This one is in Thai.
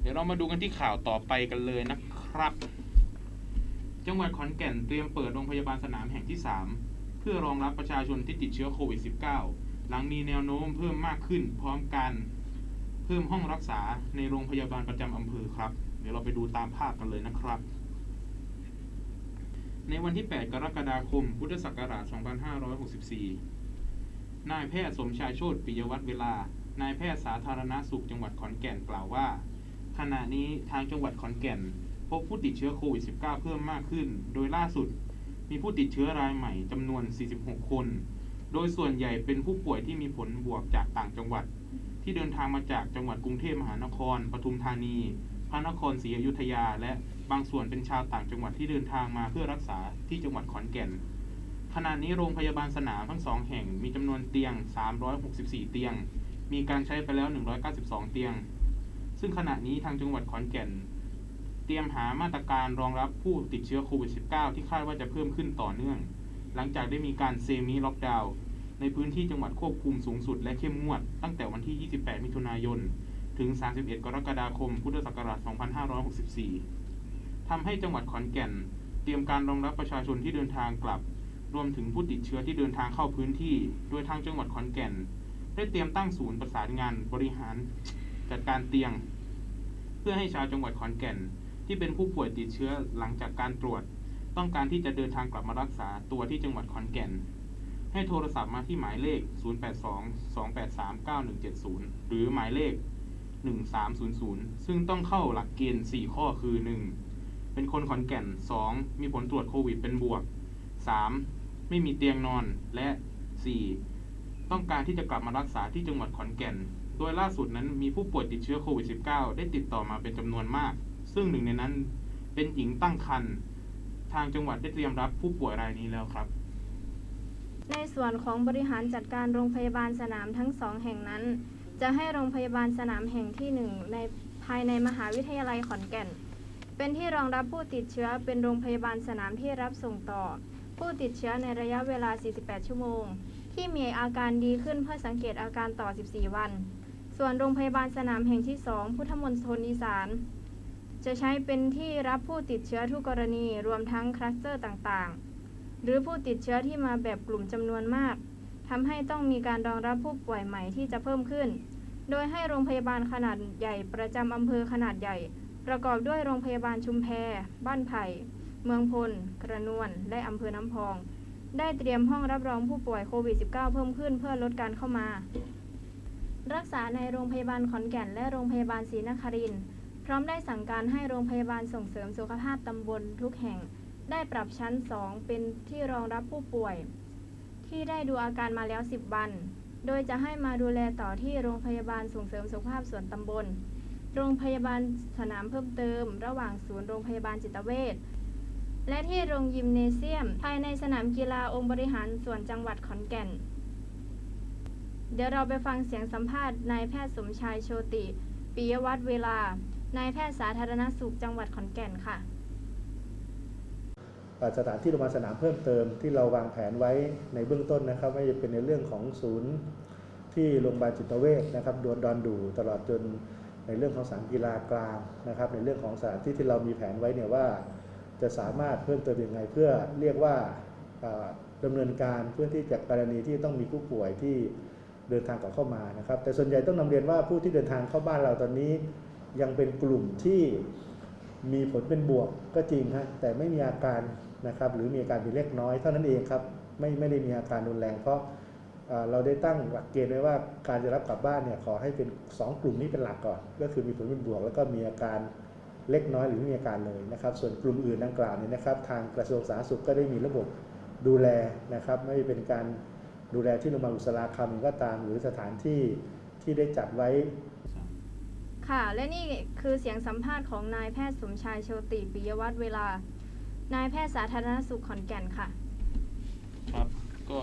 เดี๋ยวเรามาดูกันที่ข่าวต่อไปกันเลยนะครับ จังหวัดขอนแก่นเตรียมเปิดโรงพยาบาลสนามแห่งที่ 3 เพื่อรองรับประชาชนที่ติดเชื้อโควิด -19 หลังมีแนวโน้มเพิ่มมากขึ้น พร้อมกันเพิ่มห้องรักษาในโรงพยาบาลประจำอำเภอครับ เดี๋ยวเราไปดูตามภาพกันเลยนะครับ ในวันที่ 8 กรกฎาคม พุทธศักราช 2564 นายแพทย์สมชายโชติปิยวัฒน์เวลา นายแพทย์สาธารณสุขจังหวัดขอนแก่นกล่าวว่า ขณะนี้ทางจังหวัดขอนแก่น พบผู้ติดเชื้อโควิด -19 เพิ่มมากขึ้น โดยล่าสุด มีผู้ติดเชื้อรายใหม่จำนวน 46 คน โดยส่วนใหญ่เป็นผู้ป่วยที่มีผลบวกจากต่างจังหวัด ที่เดินทางมาจากจังหวัดกรุงเทพมหานคร ปทุมธานี พระนครศรีอยุธยา และบางส่วนเป็นชาวต่างจังหวัดที่เดินทางมาเพื่อรักษาที่จังหวัดขอนแก่น ขณะนี้โรงพยาบาลสนามทั้งสองแห่งมีจำนวนเตียง 364 เตียง มีการใช้ไปแล้ว 192 เตียง ซึ่งขณะนี้ทางจังหวัดขอนแก่น เตรียมหามาตรการรองรับผู้ติดเชื้อโควิด -19 ที่คาดว่าจะเพิ่มขึ้นต่อเนื่อง หลังจากได้มีการเซมิล็อกดาวน์ในพื้นที่จังหวัดควบคุมสูงสุดและเข้มงวด ตั้งแต่วันที่ 28 มิถุนายน ถึง 31 กรกฎาคม พุทธศักราช 2564 ทำให้จังหวัดขอนแก่น เตรียมการรองรับประชาชนที่เดินทางกลับ รวมถึงผู้ติดเชื้อที่เดินทางเข้าพื้นที่ โดยทางจังหวัดขอนแก่น ได้เตรียมตั้งศูนย์ประสานงานบริหาร จัดการเตียง เพื่อให้ชาวจังหวัดขอนแก่น ที่เป็นผู้ป่วยติดเชื้อหลังจากการตรวจ ต้องการที่จะเดินทางกลับมารักษาตัวที่จังหวัดขอนแก่น ให้โทรศัพท์มาที่หมายเลข 0822839170 หรือหมายเลข 1300 ซึ่งต้องเข้าหลักเกณฑ์ 4 ข้อคือ 1. เป็นคนขอนแก่น 2. มีผลตรวจโควิดเป็นบวก 3. ไม่มีเตียงนอนและ 4. ต้องการที่จะกลับมารักษาที่จังหวัดขอนแก่น โดยล่าสุดนั้นมีผู้ป่วยติดเชื้อโควิด -19 ได้ติดต่อมาเป็นจำนวนมาก ซึ่งหนึ่งในนั้นเป็นหญิงตั้งครรภ์ทางจังหวัดได้เตรียมรับผู้ป่วยรายนี้แล้วครับ ในส่วนของบริหารจัดการโรงพยาบาลสนามทั้งสองแห่งนั้น จะให้โรงพยาบาลสนามแห่งที่หนึ่งในภายในมหาวิทยาลัยขอนแก่น เป็นที่รองรับผู้ติดเชื้อเป็นโรงพยาบาลสนามที่รับส่งต่อ ผู้ติดเชื้อในระยะเวลา 48 ชั่วโมง ที่มีอาการดีขึ้นเพื่อสังเกตอาการต่อ 14 วัน ส่วนโรงพยาบาลสนามแห่งที่ 2 พุทธมณฑลอีสาน จะใช้เป็นที่รับผู้ติดเชื้อทุกกรณี รวมทั้งคลัสเตอร์ต่างๆ หรือผู้ติดเชื้อที่มาแบบกลุ่มจำนวนมาก ทำให้ต้องมีการรองรับผู้ป่วยใหม่ที่จะเพิ่มขึ้น โดยให้โรงพยาบาลขนาดใหญ่ประจำอำเภอขนาดใหญ่ ประกอบด้วยโรงพยาบาลชุมแพ บ้านไผ่ เมืองพล กระนวน และอำเภอน้ำพอง ได้เตรียมห้องรับรองผู้ป่วยโควิด -19 เพิ่มขึ้นเพื่อลดการเข้ามา รักษาในโรงพยาบาลขอนแก่นและโรงพยาบาลศรีนครินทร์พร้อมได้สั่งการให้โรงพยาบาลส่งเสริมสุขภาพตำบลทุกแห่ง ได้ปรับชั้น 2 เป็นที่รองรับผู้ป่วย ที่ได้ดูอาการมาแล้ว 10 วัน โดยจะให้มาดูแลต่อที่โรงพยาบาลส่งเสริมสุขภาพส่วนตำบล โรงพยาบาลสนามเพิ่มเติม ระหว่างศูนย์โรงพยาบาลจิตเวชและที่โรงยิมเนเซียม ภายในสนามกีฬาองค์บริหารส่วนจังหวัดขอนแก่น เดี๋ยวเราไปฟังเสียงสัมภาษณ์นายแพทย์สมชายโชติปิยวัฒน์เวลานายแพทย์สาธารณสุขจังหวัดขอนแก่นค่ะ สถานที่โรงพยาบาลสนามเพิ่มเติมที่เราวางแผนไว้ในเบื้องต้นนะครับไม่ว่าจะเป็นในเรื่องของศูนย์ที่โรงพยาบาลจิตเวชนะครับดวนดอนดูตลอดจนในเรื่องของสนามกีฬากลางนะครับ ในเรื่องของสถานที่ที่เรามีแผนไว้เนี่ยว่า จะสามารถเพิ่มเติมยังไงเพื่อเรียกว่าอ่าดำเนินการเพื่อที่จะกรณีที่ต้องมีผู้ป่วยที่ เดินทางกลับเข้ามานะครับ แต่ส่วนใหญ่ต้องนำเรียนว่าผู้ที่เดินทางเข้าบ้านเราตอนนี้ ยังเป็นกลุ่มที่มีผลเป็นบวกก็จริงฮะแต่ไม่มีอาการนะครับหรือมีอาการเพียงเล็กน้อยเท่านั้นเองครับไม่ไม่ได้มีอาการรุนแรง เพราะเราได้ตั้งหลักเกณฑ์ไว้ว่าการจะรับกลับบ้านเนี่ยขอให้เป็น 2 กลุ่มนี้เป็นหลักก่อน ก็คือมีผลเป็นบวก แล้วก็มีอาการเล็กน้อยหรือไม่มีอาการเลยนะครับ ส่วนกลุ่มอื่นดังกล่าวเนี่ยนะครับ ทางกระทรวงสาธารณสุขก็ได้มีระบบดูแลนะครับ ไม่เป็นการ ดูแลที่โรงพยาบาลอุษราคำก็ตามหรือสถานที่ที่ได้จัดไว้ ค่ะ และนี่คือเสียงสัมภาษณ์ของนายแพทย์สมชายโชติปิยวัฒน์เวลา นายแพทย์สาธารณสุขขอนแก่นค่ะ ครับ ก็